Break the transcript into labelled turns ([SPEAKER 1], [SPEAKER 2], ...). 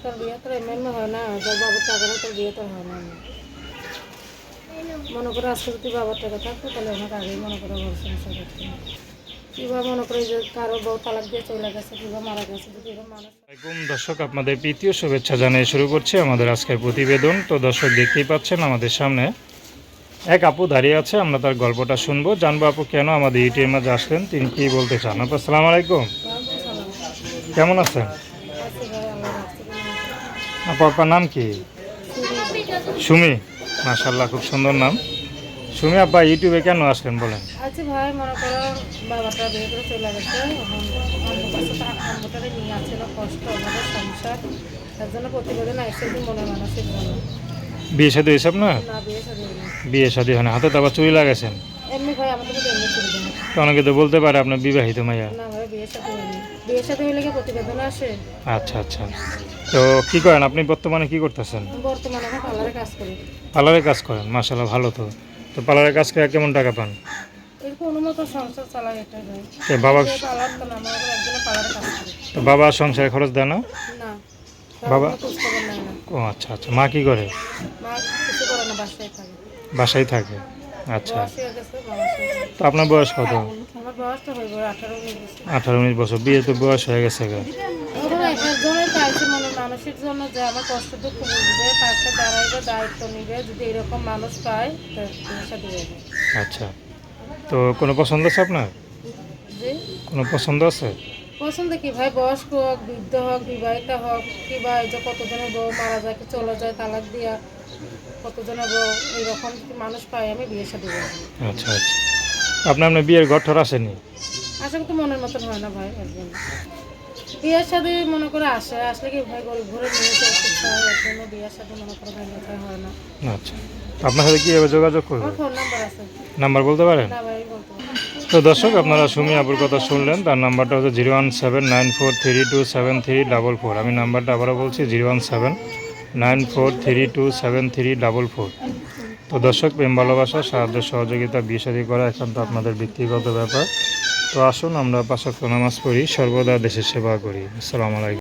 [SPEAKER 1] আজকাল বিয়ে তো এমনি হয় না যার বাবার টাকা তোর বিয়ে তো হয় না মনে করে আজকে যদি বাবার টাকা থাকতো তাহলে অনেক আগেই মনে করে ঘর সংসার করতো কিংবা মনে করে যে কারও বউ তালাক দিয়ে চলে গেছে কিংবা মারা গেছে মানুষ
[SPEAKER 2] আসসালামাইকুম দর্শক আপনাদের প্রীতীয় শুভেচ্ছা জানিয়ে শুরু করছি আমাদের আজকের প্রতিবেদন তো দর্শক দেখতেই পাচ্ছেন আমাদের সামনে এক আপু দাঁড়িয়ে আছে আমরা তার গল্পটা শুনব জানব আপু কেন আমাদের ইউটিউবের মাঝে আসলেন তিনি কি বলতে চান আপু আসসালামু আলাইকুম কেমন আছেন আপু আপনার নাম কি? সুমি। মাশাল্লাহ খুব সুন্দর নাম। সুমি আব্বা ইউটিউবে কেন আসলেন বলেন?
[SPEAKER 1] আচ্ছা ভাই মনে করো বাবাটা বিয়ে করে চলে গেছে। নিয়ে আছে না কষ্ট আমাদের সংসার। তার জন্য প্রতিবেদন আসছে মনে মানসিক
[SPEAKER 2] বিয়ে শাদী হয়েছে আপনার?
[SPEAKER 1] বিয়ে
[SPEAKER 2] শাদী হয় না হাতে তো আবার চুরি লাগাইছেন।
[SPEAKER 1] এমনি ভাই আমাদের তো এমনি
[SPEAKER 2] তো অনেকে তো বলতে পারে আপনার বিবাহিত মাইয়া।
[SPEAKER 1] না ভাই বিয়ের সাথে হয়নি বিয়ের সাথে কি প্রতিবেদন আসে?
[SPEAKER 2] আচ্ছা আচ্ছা। তো কি করেন? আপনি বর্তমানে কি করতেছেন?
[SPEAKER 1] বর্তমানে এখন পার্লারে কাজ করি।
[SPEAKER 2] পার্লারে কাজ করেন? মাসাল্লাহ ভালো তো। তো পার্লারে কাজ করে কেমন টাকা পান? তো বাবা
[SPEAKER 1] তো
[SPEAKER 2] সংসারে খরচ দেয় না? বাবা? ও আচ্ছা আচ্ছা। মা কি করে?
[SPEAKER 1] বাসায় থাকে।
[SPEAKER 2] আচ্ছা। তো আপনার বয়স কত?
[SPEAKER 1] আঠারো
[SPEAKER 2] উনিশ বছর। বিয়ে তো বয়স হয়ে গেছে
[SPEAKER 1] মনে মানসিক জন্য যে আমার কষ্ট দুঃখ বুঝবে পাশে দাঁড়াইবে দায়িত্ব নিবে যদি এরকম মানুষ পায়
[SPEAKER 2] আচ্ছা। তো কোনো পছন্দ আছে আপনার? কোনো পছন্দ আছে?
[SPEAKER 1] পছন্দ কি ভাই? বয়স্ক হোক বৃদ্ধ হোক বিবাহিতা হোক কিংবা এই যে কতজনের বউ মারা যায় কি চলে যায় তালাক দিয়া কতজনের বউ এইরকম মানুষ পায় আমি বিয়ের সাথে
[SPEAKER 2] আচ্ছা আচ্ছা। আপনার আপনার বিয়ের ঘর ঠর আসেনি?
[SPEAKER 1] আশা তো মনের মতন হয় না ভাই একজন বিয়ের সাথে মনে করে আসে আসলে কি ভাই গরিব ঘরে নিয়ে এর জন্য বিয়ের সাথে মনে করে ভাই হয় না।
[SPEAKER 2] আচ্ছা। আপনার সাথে কীভাবে যোগাযোগ করবে?
[SPEAKER 1] ফোন নাম্বার আছে।
[SPEAKER 2] নাম্বার বলতে পারেন?
[SPEAKER 1] না ভাই বলতে।
[SPEAKER 2] তো দর্শক, আপনারা সুমি আবুর কথা শুনলেন। তার নাম্বারটা হচ্ছে zero one seven nine four three two seven three double four. আমি নাম্বারটা আবারও বলছি, zero one seven nine four three two seven three double four. তো দর্শক, প্রেম, ভালোবাসা, সাহায্য, সহযোগিতা, বিয়ে করা এখন তো আপনাদের ব্যক্তিগত ব্যাপার। তো আসুন, আমরা পাশাক্ত নামাজ পড়ি, সর্বদা দেশের সেবা করি। আসসালামু আলাইকুম।